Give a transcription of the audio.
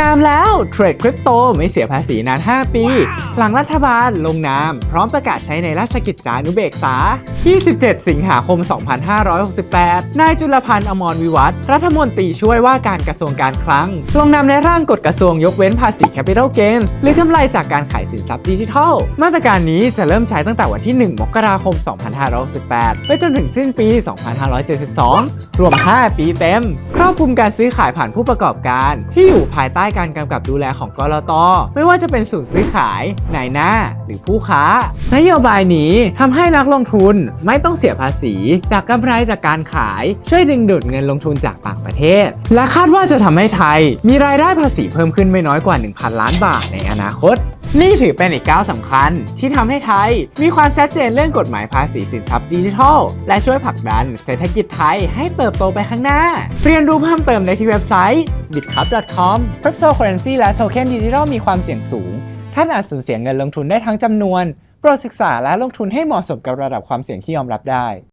นามแล้วเทรดคริปโตไม่เสียภาษีนาน 5 ปี หลังรัฐบาลลงนาม พร้อมประกาศใช้ในราชกิจจานุเบกษา 27 สิงหาคม 2568 นายจุลพันธ์อมรวิวัฒรัฐมนตรีช่วยว่าการกระทรวงการคลัง ลงนามในร่างกฎกระทรวงยกเว้นภาษี Capital Gains หรือกำไรจากการขายสินทรัพย์ดิจิทัล มาตรการนี้จะเริ่มใช้ตั้งแต่วันที่ 1 มกราคม 2568 ไปจนถึงสิ้นปี 2572 รวม 5 ปีเต็ม ครอบคลุมการซื้อขายผ่านผู้ประกอบการที่อยู่ภายใต้ต้การกำกับดูแลของกรตไม่ว่าจะเป็นศูนย์ซื้อขายนายหน้า หรือผู้ค้า นโยบายนี้ทำให้นักลงทุนไม่ต้องเสียภาษี จากกำไรจากการขายช่วยดึงดูดเงินลงทุนจากต่างประเทศ และคาดว่าจะทำให้ไทย มีรายได้ภาษีเพิ่มขึ้นไม่น้อยกว่า 1,000 ล้านบาทในอนาคตนี่ถือเป็นอีกก้าวสำคัญ ที่ทำให้ไทย มีความชัดเจนเรื่องกฎหมายภาษีสินทรัพย์ดิจิทัล และช่วยผลักดันเศรษฐกิจไทยให้เติบโตไปข้างหน้า เรียนรู้เพิ่มเติมได้ที่เว็บไซต์ bitcup.com cryptocurrency และโทเค็นดิจิทัลมีความเสี่ยงสูง ท่านอาจสูญเสียเงินลงทุนได้ทั้งจำนวน โปรดศึกษาและลงทุนให้เหมาะสมกับระดับความเสี่ยงที่ยอมรับได้